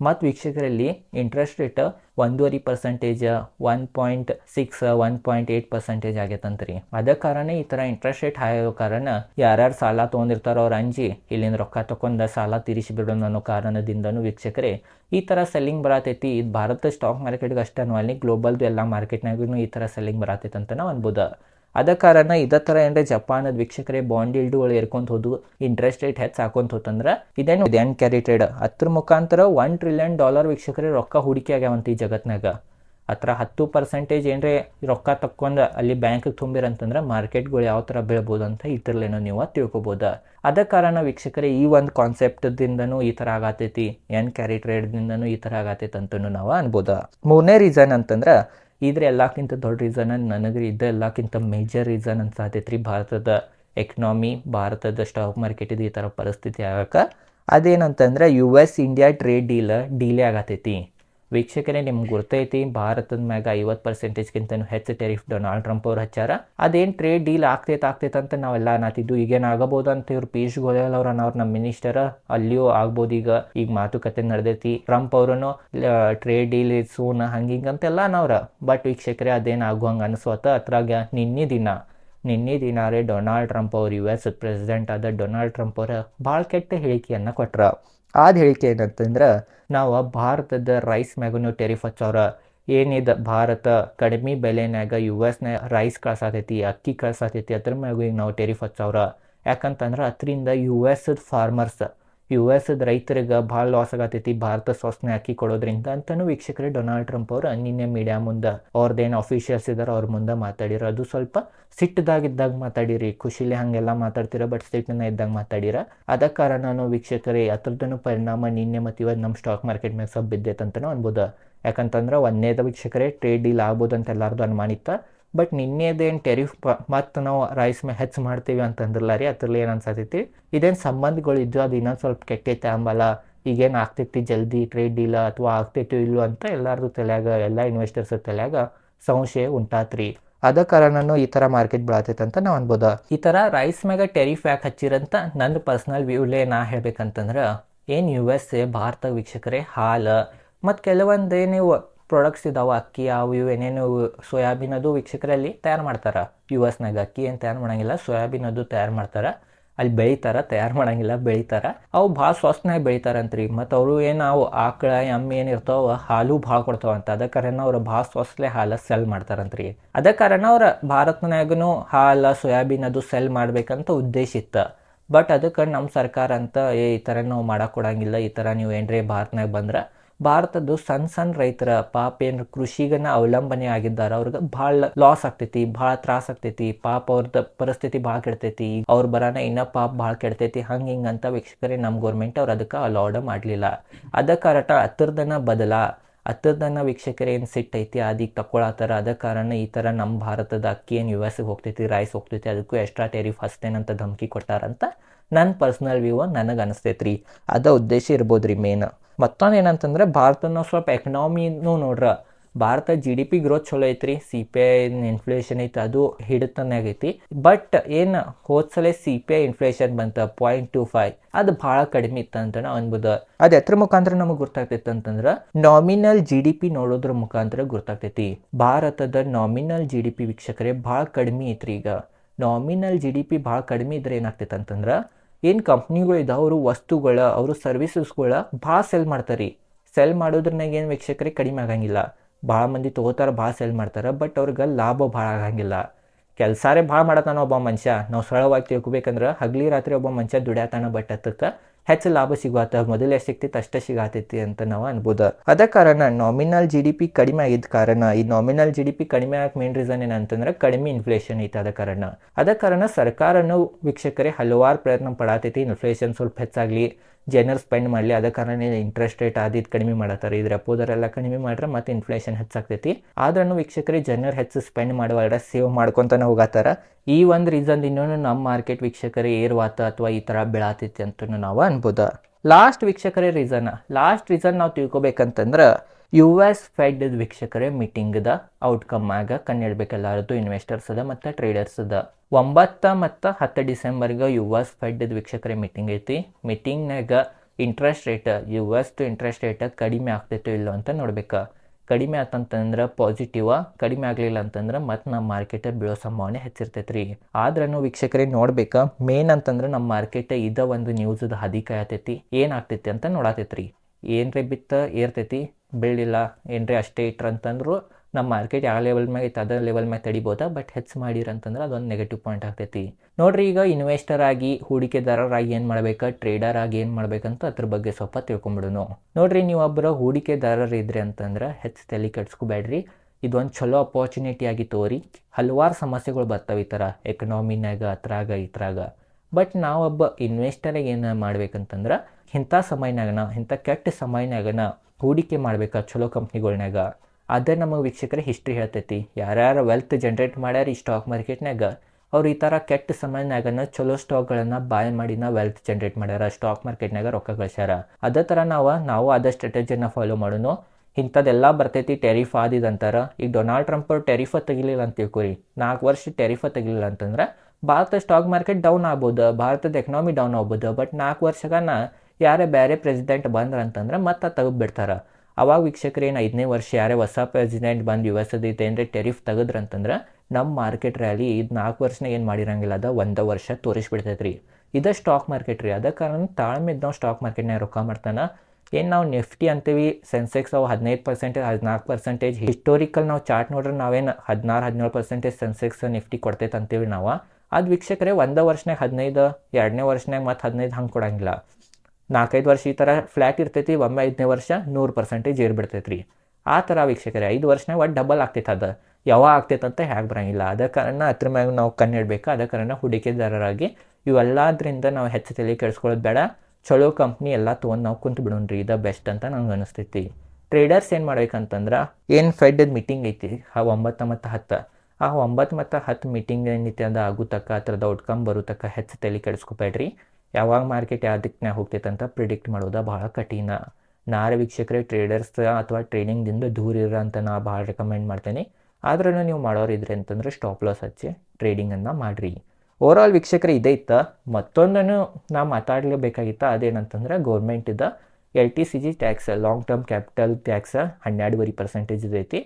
Speaker 1: ಮತ್ತು ವೀಕ್ಷಕರಲ್ಲಿ ಇಂಟ್ರೆಸ್ಟ್ ರೇಟ್ ಒಂದೂವರೆ percentage one point six one point eight percentage ಆಗೈತಂತ್ರಿ ಅದ ಕಾರಣ ಈ ಥರ ಇಂಟ್ರೆಸ್ಟ್ ರೇಟ್ ಹಾಯೋ ಕಾರಣ ಯಾರ್ಯಾರು ಸಾಲ ತೊಗೊಂಡಿರ್ತಾರೋ ಅವ್ರು ಅಂಜಿ ಇಲ್ಲಿಂದ ರೊಕ್ಕ ತೊಗೊಂಡು ಸಾಲ ತೀರಿಸಿಬಿಡೋಣ ಅನ್ನೋ ಕಾರಣದಿಂದನೂ ವೀಕ್ಷಕರೇ ಈ ಥರ ಸೆಲ್ಲಿಂಗ್ ಬರತೈತಿ. ಇದು ಭಾರತ ಸ್ಟಾಕ್ ಮಾರ್ಕೆಟ್ಗೆ ಅಷ್ಟೇ ಅಲ್ಲಿ ಗ್ಲೋಬಲ್ದು ಎಲ್ಲ ಮಾರ್ಕೆಟ್ನಾಗೂ ಈ ಥರ ಸೆಲ್ಲಿಂಗ್ ಬರತೈತೆ ಅಂತ ಅನ್ಬೋದು. ಅದ ಕಾರಣ ಇದೇ ಥರ ಏನ್ರೆ ಜಪಾನದ ವೀಕ್ಷಕರೇ ಬಾಂಡ್ ಇಲ್ಡುಗಳು ಏರ್ಕೊಂತ ಹೋದು ಇಂಟ್ರೆಸ್ಟ್ ರೇಟ್ ಹೆಚ್ಚು ಹಾಕೊಂತ ಹೋತಂದ್ರ ಇದೇನು ಎನ್ ಕ್ಯಾರಿ ಟ್ರೇಡ್ ಅದ್ರ ಮುಖಾಂತರ ಒನ್ ಟ್ರಿಲಿಯನ್ ಡಾಲರ್ ವೀಕ್ಷಕರೇ ರೊಕ್ಕ ಹೂಡಿಕೆ ಆಗ್ಯಾವಂತ ಈ ಜಗತ್ನಾಗ. ಹತ್ರ ಹತ್ತು ಪರ್ಸೆಂಟೇಜ್ ಏನ್ರೆ ರೊಕ್ಕ ತಕ್ಕೊಂಡು ಅಲ್ಲಿ ಬ್ಯಾಂಕಿಗೆ ತುಂಬಿರಂತಂದ್ರೆ ಮಾರ್ಕೆಟ್ಗಳು ಯಾವ ತರ ಬೀಳ್ಬೋದು ಅಂತ ಇದ್ರಲ್ಲೇನೋ ನೀವು ತಿಳ್ಕೊಬೋದು. ಅದ ಕಾರಣ ವೀಕ್ಷಕರೇ ಈ ಒಂದು ಕಾನ್ಸೆಪ್ಟ್ದಿಂದನೂ ಈ ಥರ ಆಗತೈತಿ ಎನ್ ಕ್ಯಾರಿ ಟ್ರೇಡ್ದಿಂದನೂ ಈ ಥರ ಆಗತೈತಿ ಅಂತ ನಾವು ಅನ್ಬೋದ. ಮೂರನೇ ರೀಸನ್ ಅಂತಂದ್ರೆ ಇದ್ರ ಎಲ್ಲಕ್ಕಿಂತ ದೊಡ್ಡ ರೀಸನ್ ನನಗೆ ಇದ್ದ ಎಲ್ಲಕ್ಕಿಂತ ಮೇಜರ್ ರೀಸನ್ ಅಂತ ರೀ ಭಾರತದ ಎಕನಾಮಿ ಭಾರತದ ಸ್ಟಾಕ್ ಮಾರ್ಕೆಟ್ ಈ ಥರ ಪರಿಸ್ಥಿತಿ ಆಗಕ್ಕೆ ಅದೇನಂತಂದ್ರೆ U S India trade deal delay ಆಗತೈತಿ. ವೀಕ್ಷಕರೇ, ನಿಮ್ಗೆ ಗುರ್ತೈತಿ, ಭಾರತದ ಮ್ಯಾಗ ಐವತ್ತು ಪರ್ಸೆಂಟೇಜ್ಗಿಂತನೂ ಹೆಚ್ಚು ಟೆರಿಫ್ ಡೊನಾಲ್ಡ್ ಟ್ರಂಪ್ ಅವ್ರು ಹಚ್ಚಾರ. ಅದೇನು ಟ್ರೇಡ್ ಡೀಲ್ ಆಗ್ತೈತೆ ಆಗ್ತೈತೆ ಅಂತ ನಾವೆಲ್ಲ ಅನ್ನತ್ತಿದ್ದು ಈಗೇನು ಆಗಬಹುದು ಅಂತ ಇವ್ರು ಪೀಯೂಷ್ ಗೋಯಲ್ ಅವ್ರ ಅವ್ರ ನಮ್ಮ ಮಿನಿಸ್ಟರ್ ಅಲ್ಲಿಯೂ ಆಗ್ಬೋದು ಈಗ. ಈಗ ಮಾತುಕತೆ ನಡೆದೈತಿ. ಟ್ರಂಪ್ ಅವರನ್ನು ಟ್ರೇಡ್ ಡೀಲ್ ಸೂನ್ ಹಂಗೆ ಎಲ್ಲ ಅನ್ನವ್ರ. ಬಟ್ ವೀಕ್ಷಕರೇ, ಅದೇನು ಆಗುವಂಗೆ ಅನಿಸ್ವತ್ತ ಅತ್ರಾಗ ನಿನ್ನೆ ದಿನ ನಿನ್ನೆ ದಿನ ರೀ ಡೊನಾಲ್ಡ್ ಟ್ರಂಪ್ ಅವ್ರು ಯು ಎಸ್ ಪ್ರೆಸಿಡೆಂಟ್ ಆದ ಡೊನಾಲ್ಡ್ ಟ್ರಂಪ್ ಅವ್ರ ಭಾಳ ಕೆಟ್ಟ ಹೇಳಿಕೆಯನ್ನು ಕೊಟ್ರ. ಆದ ಹೇಳಿಕೆ ಏನಂತಂದ್ರೆ, ನಾವು ಭಾರತದ ರೈಸ್ ಮ್ಯಾಗೂ ಟೆರಿಫ್ ಹಚ್ಚವ್ರ ಏನಿದೆ ಭಾರತ ಕಡಿಮೆ ಬೆಲೆನಾಗ ಯು ಎಸ್ನ ರೈಸ್ ಕಳ್ಸಾತೈತಿ, ಅಕ್ಕಿ ಕಳ್ಸಾತೈತಿ, ಅದ್ರ ಮ್ಯಾಗೂ ಈಗ ನಾವು ಟೆರಿಫ್ ಹಚ್ಚವ್ರ ಯಾಕಂತಂದ್ರೆ, ಅದರಿಂದ U S farmers U S ರೈತರಿಗೆ ಭಾಳ ಲಾಸ್ ಆಗತೈತಿ, ಭಾರತ ಸ್ವಸ್ನೆ ಹಾಕಿ ಕೊಡೋದ್ರಿಂದ ಅಂತಲೂ ವೀಕ್ಷಕರೇ ಡೊನಾಲ್ಡ್ ಟ್ರಂಪ್ ಅವರು ನಿನ್ನೆ ಮೀಡಿಯಾ ಮುಂದೆ ಅವ್ರದ್ದೇನು ಅಫಿಷಿಯಲ್ಸ್ ಇದ್ದಾರೆ ಅವ್ರ ಮುಂದೆ ಮಾತಾಡಿರೋ, ಅದು ಸ್ವಲ್ಪ ಸಿಟ್ಟದಾಗಿದ್ದಾಗ ಮಾತಾಡಿರಿ, ಖುಷಿಲಿ ಹಾಗೆಲ್ಲ ಮಾತಾಡ್ತೀರ ಬಟ್ ಸಿಟ್ಟನ್ನ ಇದ್ದಾಗ ಮಾತಾಡಿರ. ಅದ ಕಾರಣನೂ ವೀಕ್ಷಕರೇ ಅದ್ರದ್ದು ಪರಿಣಾಮ ನಿನ್ನೆ ಮತ್ತು ಇವತ್ತು ನಮ್ಮ ಸ್ಟಾಕ್ ಮಾರ್ಕೆಟ್ ಮೇಲೆ ಸಬ್ ಬಿದ್ದೈತೆ ಅಂತಲೂ ಅನ್ಬೋದು. ಯಾಕಂತಂದ್ರೆ ಒಂದೇದ ವೀಕ್ಷಕರೇ ಟ್ರೇಡ್ ಡೀಲ್ ಆಗ್ಬೋದು ಅಂತ ಎಲ್ಲಾರ್ದು ಅನುಮಾನಿತ್ತ. ಬಟ್ ನಿನ್ನೆದೇನು ಟೆರಿಫ್ ಮತ್ತು ನಾವು ರೈಸ್ ಮೇಲೆ ಹೆಚ್ಚು ಮಾಡ್ತೀವಿ ಅಂತಂದ್ರಲ್ಲ ರೀ, ಅದ್ರಲ್ಲಿ ಏನು ಅನ್ಸತೈತಿ? ಇದೇನು ಸಂಬಂಧಗಳು ಇದ್ದು ಅದು ಇನ್ನೊಂದು ಸ್ವಲ್ಪ ಕೆಟ್ಟೈತೆ ಅಂಬಲ್ಲ, ಈಗೇನು ಆಗ್ತೈತಿ ಜಲ್ದಿ ಟ್ರೇಡ್ ಡೀಲ ಅಥವಾ ಆಗ್ತೈತಿ ಇಲ್ಲೋ ಅಂತ ಎಲ್ಲರದು ತಲೆಯಾಗ, ಎಲ್ಲ ಇನ್ವೆಸ್ಟರ್ಸ್ ತಲೆಯಾಗ ಸಂಶಯ ಉಂಟಾತ್ರಿ. ಅದ ಕಾರಣನೂ ಈ ಥರ ಮಾರ್ಕೆಟ್ ಬೆಳತೈತೆ ಅಂತ ನಾವು ಅನ್ಬೋದು. ಈ ಥರ ರೈಸ್ ಮ್ಯಾಗ ಟೆರಿಫ್ ಯಾಕೆ ಹಚ್ಚಿರಂತ ನನ್ನ ಪರ್ಸ್ನಲ್ ವ್ಯೂಲೇ ನಾ ಹೇಳ್ಬೇಕಂತಂದ್ರೆ, ಏನು ಯು ಎಸ್ ಎ, ಭಾರತ ವೀಕ್ಷಕರೇ ಹಾಲು, ಮತ್ತು ಕೆಲವೊಂದು ನೀವು ಪ್ರಾಡಕ್ಟ್ಸ್ ಇದಾವೆ, ಅಕ್ಕಿ ಅವು ಇವು, ಏನೇನು ಸೋಯಾಬೀನ್ ಅದು ವೀಕ್ಷಕರಲ್ಲಿ ತಯಾರು ಮಾಡ್ತಾರೆ. ಯು ಎಸ್ನಾಗ ಅಕ್ಕಿ ಏನು ತಯಾರು ಮಾಡಂಗಿಲ್ಲ ಸೋಯಾಬೀನ್ ಅದು ತಯಾರು ಮಾಡ್ತಾರೆ. ಅಲ್ಲಿ ಬೆಳಿತಾರ, ತಯಾರು ಮಾಡಂಗಿಲ್ಲ, ಬೆಳಿತಾರ. ಅವು ಭಾಳ ಸ್ವಸ್ಥನಾಗಿ ಬೆಳಿತಾರಂತ್ರಿ. ಮತ್ತು ಅವರು ಏನು ಅವು ಆಕಳ, ಎಮ್ಮೆ ಏನು ಇರ್ತಾವ ಹಾಲು ಭಾಳ ಕೊಡ್ತಾವಂತ ಅದ ಕಾರಣ ಅವ್ರು ಭಾಳ ಸ್ವಸ್ಥಲೆ ಹಾಲು ಸೆಲ್ ಮಾಡ್ತಾರಂತ್ರಿ. ಅದ ಕಾರಣ ಅವ್ರ ಭಾರತನಾಗೂ ಹಾಲು ಸೋಯಾಬೀನ್ ಅದು ಸೆಲ್ ಮಾಡ್ಬೇಕಂತ ಉದ್ದೇಶ ಇತ್ತು. ಬಟ್ ಅದಕ್ಕೆ ನಮ್ಮ ಸರ್ಕಾರ ಅಂತ, ಏ, ಈ ಥರ ನಾವು ಮಾಡಕ್ಕೆ ಕೊಡಂಗಿಲ್ಲ, ಈ ಥರ ನೀವು ಏನ್ರಿ ಭಾರತನಾಗ ಬಂದ್ರೆ ಭಾರತದ್ದು ಸಣ್ಣ ಸಣ್ಣ ರೈತರ ಪಾಪ ಏನು ಕೃಷಿಗನ ಅವಲಂಬನೆ ಆಗಿದ್ದಾರೆ. ಅವ್ರಿಗೆ ಭಾಳ ಲಾಸ್ ಆಗ್ತೈತಿ, ಭಾಳ ತ್ರಾಸ ಆಗ್ತೈತಿ. ಪಾಪ ಅವ್ರದ ಪರಿಸ್ಥಿತಿ ಭಾಳ ಕೆಡ್ತೈತಿ. ಅವ್ರ ಬರಾನ ಇನ್ನ ಪಾಪ ಭಾಳ ಕೆಡ್ತೈತಿ. ಹಂಗ ಹಿಂಗ ಅಂತ ವೀಕ್ಷಕರೇ ನಮ್ಮ ಗೌರ್ಮೆಂಟ್ ಅವ್ರು ಅದಕ್ಕೆ ಅಲೌಡ್ ಮಾಡಲಿಲ್ಲ. ಅದ ಕಾರಣ ಹತ್ತಿರದನ ಬದಲ ಹತ್ತದನ್ನ ವೀಕ್ಷಕರ ಏನು ಸಿಟ್ ಐತಿ ಅದಕ್ಕೆ ತಗೊಳತ್ತಾರ ಅದ ಕಾರಣ ಈ ಥರ ನಮ್ಮ ಭಾರತದ ಅಕ್ಕಿ ಏನು ಯು ಎಸ್ಗೆ ಹೋಗ್ತೈತಿ ರೈಸ್ ಹೋಗ್ತೈತಿ, ಅದಕ್ಕೂ ಎಕ್ಸ್ಟ್ರಾ ಟೆರಿಫ್ ಹಸ್ತೇನಂತ ಧಮಕಿ ಕೊಟ್ಟಾರಂತ ನನ್ನ ಪರ್ಸ್ನಲ್ ವ್ಯೂ ನನಗೆ ಅನಿಸ್ತೈತ್ರಿ. ಅದ ಉದ್ದೇಶ ಇರ್ಬೋದು ರೀ ಮೇನ್ ಮತ್ತೊಂದು ಏನಂತಂದ್ರೆ, ಭಾರತನ ಸ್ವಲ್ಪ ಎಕನಾಮಿನೂ ನೋಡ್ರ, Bharat G D P growth ಚಲೋ ಐತ್ರಿ ಸಿ ಪಿ ಐ ಇನ್ಫ್ಲೇಷನ್ ಐತಿ, ಅದು ಹಿಡಿತನೇ ಆಗೈತಿ. ಬಟ್ ಏನು ಹೋದ್ಸಲ ಸಿ ಪಿ ಐ ಇನ್ಫ್ಲೇಷನ್ ಬಂತ ಪಾಯಿಂಟ್ ಟು ಫೈವ್ ಅದು ಭಾಳ ಕಡಿಮೆ ಇತ್ತು ಅಂತ ಅನ್ಬೋದು. ಅದು ಎತ್ರ ಮುಖಾಂತರ ನಮಗೆ ಗೊತ್ತಾಗ್ತೈತಿ ಅಂತಂದ್ರೆ ನಾಮಿನಲ್ ಜಿ ಡಿ ಪಿ ನೋಡೋದ್ರ ಮುಖಾಂತರ ಗೊತ್ತಾಗ್ತೈತಿ. ಭಾರತದ ನಾಮಿನಲ್ ಜಿ ಡಿ ಪಿ ವೀಕ್ಷಕರೇ ಭಾಳ ಕಡಿಮೆ ಐತ್ರಿ ಈಗ. ನಾಮಿನಲ್ ಜಿ ಡಿ ಪಿ ಭಾಳ ಕಡಿಮೆ ಇದ್ರೆ ಏನಾಗ್ತೈತೆ ಅಂತಂದ್ರೆ ಏನು ಕಂಪ್ನಿಗಳು ಇದಾವೆ, ಅವರು ವಸ್ತುಗಳ, ಅವರು ಸರ್ವಿಸಸ್ಗಳ ಭಾಳ ಸೆಲ್ ಮಾಡ್ತಾರೆ. ಸೆಲ್ ಮಾಡೋದ್ರನಾಗ ಏನು ವೀಕ್ಷಕರಿಗೆ ಕಡಿಮೆ ಆಗಂಗಿಲ್ಲ. ಭಾಳ ಮಂದಿ ತೊಗೋತಾರೆ, ಭಾಳ ಸೆಲ್ ಮಾಡ್ತಾರೆ ಬಟ್ ಅವ್ರಿಗೆ ಲಾಭ ಭಾಳ ಆಗಂಗಿಲ್ಲ. ಕೆಲಸಾರೇ ಭಾಳ ಮಾಡತ್ತಾನ ಒಬ್ಬ ಮನುಷ್ಯ. ನಾವು ಸರಳವಾಗಿ ತಿಳ್ಕೊಬೇಕಂದ್ರೆ ಹಗಲಿ ರಾತ್ರಿ ಒಬ್ಬ ಮನುಷ್ಯ ದುಡ್ಯಾತಾನ, ಬಟ್ ಅದಕ್ಕೆ ಹೆಚ್ಚು ಲಾಭ ಸಿಗುವತ್ತ ಮೊದಲು ಎಷ್ಟು ಅಷ್ಟೇ ಸಿಗಾತೈತಿ ಅಂತ ನಾವು ಅನ್ಬೋದು. ಅದ ಕಾರಣ ನಾಮಿನಲ್ ಜಿ ಡಿ ಪಿ ಕಡಿಮೆ ಆಗಿದ್ದ ಕಾರಣ, ಈ ನಾಮಿನಲ್ ಜಿ ಡಿ ಪಿ ಕಡಿಮೆ ಆಗಕ್ಕೆ ಮೇನ್ ರೀಸನ್ ಏನಂತಂದ್ರೆ ಕಡಿಮೆ ಇನ್ಫ್ಲೇಷನ್ ಐತೆ ಅದ ಕಾರಣ. ಅದ ಕಾರಣ ಸರ್ಕಾರನು ವೀಕ್ಷಕರೇ ಹಲವಾರು ಪ್ರಯತ್ನ ಪಡಾತೈತಿ ಇನ್ಫ್ಲೇಷನ್ ಸ್ವಲ್ಪ ಹೆಚ್ಚಾಗಲಿ. ಜನರು ಸ್ಪೆಂಡ್ ಮಾಡಲಿ, ಅದ ಕಾರಣ ಇಂಟ್ರೆಸ್ಟ್ ರೇಟ್ ಆದಿದ್ದು ಕಡಿಮೆ ಮಾಡತ್ತಾರೆ. ಇದ್ರ ಎಲ್ಲ ಕಡಿಮೆ ಮಾಡ್ರೆ ಮತ್ತೆ ಇನ್ಫ್ಲೇಷನ್ ಹೆಚ್ಚಾಗ್ತೈತಿ. ಆದ್ರೂ ವೀಕ್ಷಕರಿಗೆ ಜನರು ಹೆಚ್ಚು ಸ್ಪೆಂಡ್ ಮಾಡುವಾಗ ಸೇವ್ ಮಾಡ್ಕೊತಾನೆ ಹೋಗತ್ತಾರ. ಈ ಒಂದು ರೀಸನ್ ಇನ್ನೂ ನಮ್ಮ ಮಾರ್ಕೆಟ್ ವೀಕ್ಷಕರಿ, ಏರ್ವಾತ ಅಥವಾ ಈ ಥರ ಬೆಳಾತೈತಿ ಅಂತ ನಾವು ಅನ್ಬೋದು. ಲಾಸ್ಟ್ ವೀಕ್ಷಕರೇ ರೀಸನ್ ಲಾಸ್ಟ್ ರೀಸನ್ ನಾವು ತಿಳ್ಕೊಬೇಕಂತಂದ್ರೆ ಯು ಎಸ್ ಫೆಡ್ ವೀಕ್ಷಕರೇ ಮೀಟಿಂಗ್ದ ಔಟ್ಕಮ್ ಆಗ ಕಣ್ಣಿಡ್ಬೇಕೆಲ್ಲಾರದು ಇನ್ವೆಸ್ಟರ್ಸ್ ಅದ ಮತ್ತು ಟ್ರೇಡರ್ಸ್ ಅದ ಒಂಬತ್ತು ಮತ್ತು ಹತ್ತು ಡಿಸೆಂಬರ್ಗೆ ಯು ಎಸ್ ಫೆಡ್ ವೀಕ್ಷಕರೇ ಮೀಟಿಂಗ್ ಐತಿ. ಮೀಟಿಂಗ್ನಾಗ interest rate U S interest rate ಕಡಿಮೆ ಆಗ್ತೈತೋ ಇಲ್ಲೋ ಅಂತ ನೋಡ್ಬೇಕು. ಕಡಿಮೆ ಆತಂತಂದ್ರೆ ಪಾಸಿಟಿವ್ ಕಡಿಮೆ ಆಗಲಿಲ್ಲ ಅಂತಂದ್ರೆ ಮತ್ತೆ ನಮ್ಮ ಮಾರ್ಕೆಟ್ ಬೀಳೋ ಸಂಭಾವನೆ ಹೆಚ್ಚಿರ್ತೈತೆ ರೀ ಆದ್ರೂ ವೀಕ್ಷಕರೇ ನೋಡ್ಬೇಕು ಮೇನ್ ಅಂತಂದ್ರೆ ನಮ್ಮ ಮಾರ್ಕೆಟ್ ಇದ ಒಂದು ನ್ಯೂಸದ ಹದಿ ಕಾಯತೈತಿ ಏನಾಗ್ತೈತಿ ಅಂತ ನೋಡತೈತಿ ರೀ ಏನ್ರಿ ಬಿತ್ತ ಏರ್ತೈತಿ? ಬೀಳಿಲ್ಲ ಏನ್ರಿ ಅಷ್ಟೇ ಇಟ್ರ ಅಂತಂದ್ರು ನಮ್ಮ ಮಾರ್ಕೆಟ್ ಯಾವ ಲೆವೆಲ್ ಮ್ಯಾಗ ಐತೆ ಅದರ ಲೆವೆಲ್ ಮ್ಯಾಗ ತಡಿಬೋದಾ? ಬಟ್ ಹೆಚ್ಚು ಮಾಡಿರ ಅಂತಂದ್ರೆ ಅದೊಂದು ನೆಗೆಟಿವ್ ಪಾಯಿಂಟ್ ಆಗ್ತೈತಿ. ನೋಡ್ರಿ ಈಗ ಇನ್ವೆಸ್ಟರ್ ಆಗಿ, ಹೂಡಿಕೆದಾರರಾಗಿ ಏನು ಮಾಡ್ಬೇಕು? ಟ್ರೇಡರ್ ಆಗಿ ಏನು ಮಾಡ್ಬೇಕಂತ ಅದ್ರ ಬಗ್ಗೆ ಸ್ವಲ್ಪ ತಿಳ್ಕೊಂಬಿಡೋನು. ನೋಡ್ರಿ ನೀವು ಒಬ್ಬರ ಹೂಡಿಕೆದಾರರು ಇದ್ರಿ ಅಂತಂದ್ರೆ ಹೆಚ್ಚು ತಲೆ ಕೆಡ್ಸ್ಕೊಬೇಡ್ರಿ. ಇದೊಂದು ಚಲೋ ಅಪಾರ್ಚುನಿಟಿ ಆಗಿ ತೋರಿ. ಹಲವಾರು ಸಮಸ್ಯೆಗಳು ಬರ್ತಾವೆ ಈ ಥರ. ಎಕನಾಮಿನಾಗ ಅತ್ರಾಗ ಇತ್ರಾಗ ಬಟ್ ನಾವೊಬ್ಬ ಇನ್ವೆಸ್ಟರಿಗೆ ಏನು ಮಾಡ್ಬೇಕಂತಂದ್ರೆ ಇಂಥ ಸಮಯನಾಗನ, ಇಂಥ ಕೆಟ್ಟ ಸಮಯನಾಗನ ಹೂಡಿಕೆ ಮಾಡ್ಬೇಕಾ ಚಲೋ ಕಂಪ್ನಿಗಳ್ನಾಗ ಅದೇ ನಮಗೆ ವೀಕ್ಷಕರ ಹಿಸ್ಟ್ರಿ ಹೇಳ್ತೈತಿ. ಯಾರ್ಯಾರು ವೆಲ್ತ್ ಜನ್ರೇಟ್ ಮಾಡ್ಯಾರ ಈ ಸ್ಟಾಕ್ ಮಾರ್ಕೆಟ್ನಾಗ ಅವ್ರು ಈ ಥರ ಕೆಟ್ಟ ಸಮಯನಾಗನ ಚಲೋ ಸ್ಟಾಕ್ಗಳನ್ನು ಬಾಯ್ ಮಾಡಿನ ವೆಲ್ತ್ ಜನ್ರೇಟ್ ಮಾಡ್ಯಾರ ಸ್ಟಾಕ್ ಮಾರ್ಕೆಟ್ನಾಗ ರೊಕ್ಕ ಗಳಿಸ್ಯಾರ. ಅದೇ ಥರ ನಾವು ನಾವು ಅದೇ ಸ್ಟ್ರಾಟಜಿನ ಫಾಲೋ ಮಾಡೋನು. ಇಂಥದ್ದೆಲ್ಲ ಬರ್ತೈತಿ ಟೆರಿಫ್ ಆದಿದಂತಾರ ಈಗ ಡೊನಾಲ್ಡ್ ಟ್ರಂಪ್ ಅವ್ರು ಟೆರಿಫ ತೆಗಿಲಿಲ್ಲ ಅಂತ ತಿಳ್ಕೊರಿ ನಾಲ್ಕು ವರ್ಷ ಟೆರಿಫ ತೆಗಿಲಿಲ್ಲ ಅಂತಂದ್ರೆ ಭಾರತ ಸ್ಟಾಕ್ ಮಾರ್ಕೆಟ್ ಡೌನ್ ಆಗ್ಬೋದು, ಭಾರತದ ಎಕನಾಮಿ ಡೌನ್ ಆಗ್ಬೋದು ಬಟ್ ನಾಲ್ಕು ವರ್ಷಗನ ಯಾರೇ ಬೇರೆ ಪ್ರೆಸಿಡೆಂಟ್ ಬಂದ್ರ ಅಂತಂದ್ರೆ ಮತ್ತೆ ತೆಗೆದ್ಬಿಡ್ತಾರೆ ಅವಾಗ ವೀಕ್ಷಕರು ಏನು ಐದನೇ ವರ್ಷ ಯಾರೇ ಹೊಸ ಪ್ರೆಸಿಡೆಂಟ್ ಬಂದು ಯು ಎಸ್ ಅಂದರೆ ಟೆರಿಫ್ ತೆಗೆದ್ರಂತಂದ್ರೆ ನಮ್ಮ ಮಾರ್ಕೆಟ್ ರ್ಯಾಲಿ ಇದು ನಾಲ್ಕು ವರ್ಷನ ಏನು ಮಾಡಿರಂಗಿಲ್ಲ, ಅದ ಒಂದು ವರ್ಷ ತೋರಿಸ್ಬಿಡ್ತೈತೆ ರೀ ಇದು ಸ್ಟಾಕ್ ಮಾರ್ಕೆಟ್ ರೀ. ಅದ ಕಾರಣ ತಾಳ್ಮೆ ನಾವು ಸ್ಟಾಕ್ ಮಾರ್ಕೆಟ್ನಾಗ ರೊಕ್ಕ ಮಾಡ್ತಾನೆ. ಏನು ನಾವು ನಿಫ್ಟಿ ಅಂತೀವಿ ಸೆನ್ಸೆಕ್ಸ್ ಅವು ಹದಿನೈದು ಪರ್ಸೆಂಟೇಜ್ ಹದಿನಾಲ್ಕು ಪರ್ಸೆಂಟೇಜ್ ಹಿಸ್ಟೋರಿಕಲ್ ನಾವು ಚಾರ್ಟ್ ನೋಡ್ರೆ ನಾವೇನು ಹದಿನಾರು, ಹದಿನೇಳು ಪರ್ಸೆಂಟೇಜ್ ಸೆನ್ಸೆಕ್ಸ್ ನಿಫ್ಟಿ ಕೊಡ್ತೈತೆ ಅಂತೀವಿ ನಾವು. ಅದು ವೀಕ್ಷಕರೇ, ಒಂದೇ ವರ್ಷನಾಗ ಹದಿನೈದು, ಎರಡನೇ ವರ್ಷನಾಗ ಮತ್ತು ಹದಿನೈದು ಹಂಗೆ ಕೊಡಂಗಿಲ್ಲ. ನಾಲ್ಕೈದು ವರ್ಷ ಈ ಥರ ಫ್ಲ್ಯಾಟ್ ಇರ್ತೈತಿ, ಒಮ್ಮೆ ಐದನೇ ವರ್ಷ ನೂರು ಪರ್ಸೆಂಟೇಜ್ ಏರ್ಬಿಡ್ತೈತೆ ರೀ ಆ ಥರ ವೀಕ್ಷಕರೇ, ಐದು ವರ್ಷನಾಗ ಒಟ್ಟು ಡಬಲ್ ಆಗ್ತೈತೆ ಅದು. ಯಾವಾಗ ಆಗ್ತೈತೆ ಅಂತ ಹೇಗೆ ಬರೋಂಗಿಲ್ಲ. ಅದ ಕಾರಣ ಅದ್ರ ಮ್ಯಾಗ ನಾವು ಕಣ್ಣಿಡ್ಬೇಕು ಅದ ಕಾರಣ ಹೂಡಿಕೆದಾರರಾಗಿ ಇವೆಲ್ಲದರಿಂದ ನಾವು ಹೆಚ್ಚು ತಲೆ ಕೆಡಿಸ್ಕೊಳ್ಳೋದು ಬೇಡ. ಚಲೋ ಕಂಪ್ನಿ ಎಲ್ಲ ತೊಗೊಂಡು ನಾವು ಕುಂತು ಬಿಡೋಣ್ರಿ. ಇದು ಬೆಸ್ಟ್ ಅಂತ ನಂಗೆ ಅನಿಸ್ತೈತಿ. ಟ್ರೇಡರ್ಸ್ ಏನು ಮಾಡ್ಬೇಕಂತಂದ್ರೆ, ಏನು ಫೆಡ್ ಮೀಟಿಂಗ್ ಐತಿ? ಆ ಒಂಬತ್ತು ಮತ್ತು ಹತ್ತು. ಆ ಒಂಬತ್ತು ಮತ್ತು ಹತ್ತು ಮೀಟಿಂಗ್ ಏನೈತಿ ಅದು ಆಗೋ ತಕ್ಕ ಆ ಥರದ ಔಟ್ಕಮ್ ಬರೋ ತಕ್ಕ ಹೆಚ್ಚು ತಲೆ ಕೆಡಿಸ್ಕೊಬೇಡ್ರಿ. ಯಾವಾಗ ಮಾರ್ಕೆಟ್ ಯಾವುದಕ್ಕೆ ಹೋಗ್ತೈತೆ ಅಂತ ಪ್ರಿಡಿಕ್ಟ್ ಮಾಡೋದು ಭಾಳ ಕಠಿಣ. ನಾರ ವೀಕ್ಷಕರೇ ಟ್ರೇಡರ್ಸ್ ಅಥವಾ ಟ್ರೈನಿಂಗ್ದಿಂದ ದೂರ ಇರೋ ಅಂತ ನಾ ಭಾಳ ರೆಕಮೆಂಡ್ ಮಾಡ್ತೇನೆ. ಆದ್ರೂ ನೀವು ಮಾಡೋರು ಇದ್ರೆ ಅಂತಂದ್ರೆ ಸ್ಟಾಪ್ ಲಾಸ್ ಹಚ್ಚಿ ಟ್ರೇಡಿಂಗನ್ನು ಮಾಡಿರಿ. ಓವರ್ ಆಲ್ ವೀಕ್ಷಕರೇ ಇದೇ ಇತ್ತ. ಮತ್ತೊಂದನ್ನು ನಾ ಮಾತಾಡಲೇಬೇಕಾಗಿತ್ತ ಅದೇನಂತಂದ್ರೆ ಗೌರ್ಮೆಂಟಿದ L T C G tax long term capital tax ಹನ್ನೆರಡುವರೆ percentage ಐತಿ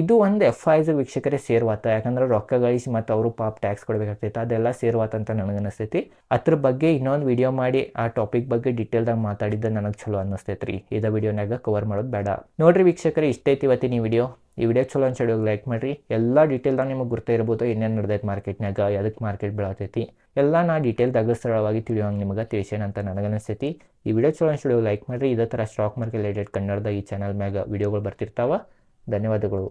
Speaker 1: ಇದು ಒಂದು ಎಫ್ ಐಸ್ ವೀಕ್ಷಕರೇ ಸೇರ್ವಾತ. ಯಾಕಂದ್ರೆ ರೊಕ್ಕ ಗಳಿಸಿ ಮತ್ತು ಅವರು ಪಾಪ್ ಟ್ಯಾಕ್ಸ್ ಕೊಡಬೇಕಾಗ್ತೈತೆ. ಅದೆಲ್ಲ ಸೇರ್ವಾತ ಅಂತ ನನಗೆ ಅನಿಸ್ತೈತಿ ಅದ್ರ ಬಗ್ಗೆ ಇನ್ನೊಂದು ವಿಡಿಯೋ ಮಾಡಿ, ಆ ಟಾಪಿಕ್ ಬಗ್ಗೆ ಡೀಟೇಲ್ದಾಗ ಮಾತಾಡಿದ್ದ ನನಗೆ ಚಲೋ ಅನ್ನಿಸ್ತೈತೆ ರೀ ಇದ ವಿಡಿಯೋನಾಗ ಕವರ್ ಮಾಡೋದು ಬೇಡ. ನೋಡ್ರಿ ವೀಕ್ಷಕರೇ ಇಷ್ಟೈತಿ ಇವತ್ತಿನ ಈ ವಿಡಿಯೋ ಈ ವಿಡಿಯೋ ಚಲೋ ಅನ್ಸೋ ಲೈಕ್ ಮಾಡಿರಿ. ಎಲ್ಲ ಡೀಟೇಲ್ದಾಗ ನಿಮಗೆ ಗೊತ್ತೇ ಇರ್ಬೋದು ಏನೇನು ನಡೆದೈತೆ ಮಾರ್ಕೆಟ್ನಾಗ ಅದಕ್ಕೆ ಮಾರ್ಕೆಟ್ ಬೆಳತೈತಿ. ಎಲ್ಲ ನಾ ಡೀಟೇಲ್ದಾಗ ಸರಳವಾಗಿ ತಿಳಿಯೋಂಗೆ ನಿಮಗೆ ತಿಳಿಸೇನ ಅಂತ ನನಗೆ ಅನಿಸ್ತೈತಿ ಈ ವಿಡಿಯೋ ಚಲೋ ಅನ್ಸೋ ಲೈಕ್ ಮಾಡಿರಿ. ಇದೇ ಥರ ಸ್ಟಾಕ್ ಮಾರ್ಕೆಟ್ ರಿಲೇಟೆಡ್ ಕನ್ನಡದ ಈ ಚಾನಲ್ ಮ್ಯಾಗ ವಿಡಿಯೋಗಳು ಬರ್ತಿರ್ತಾವ. ಧನ್ಯವಾದಗಳು.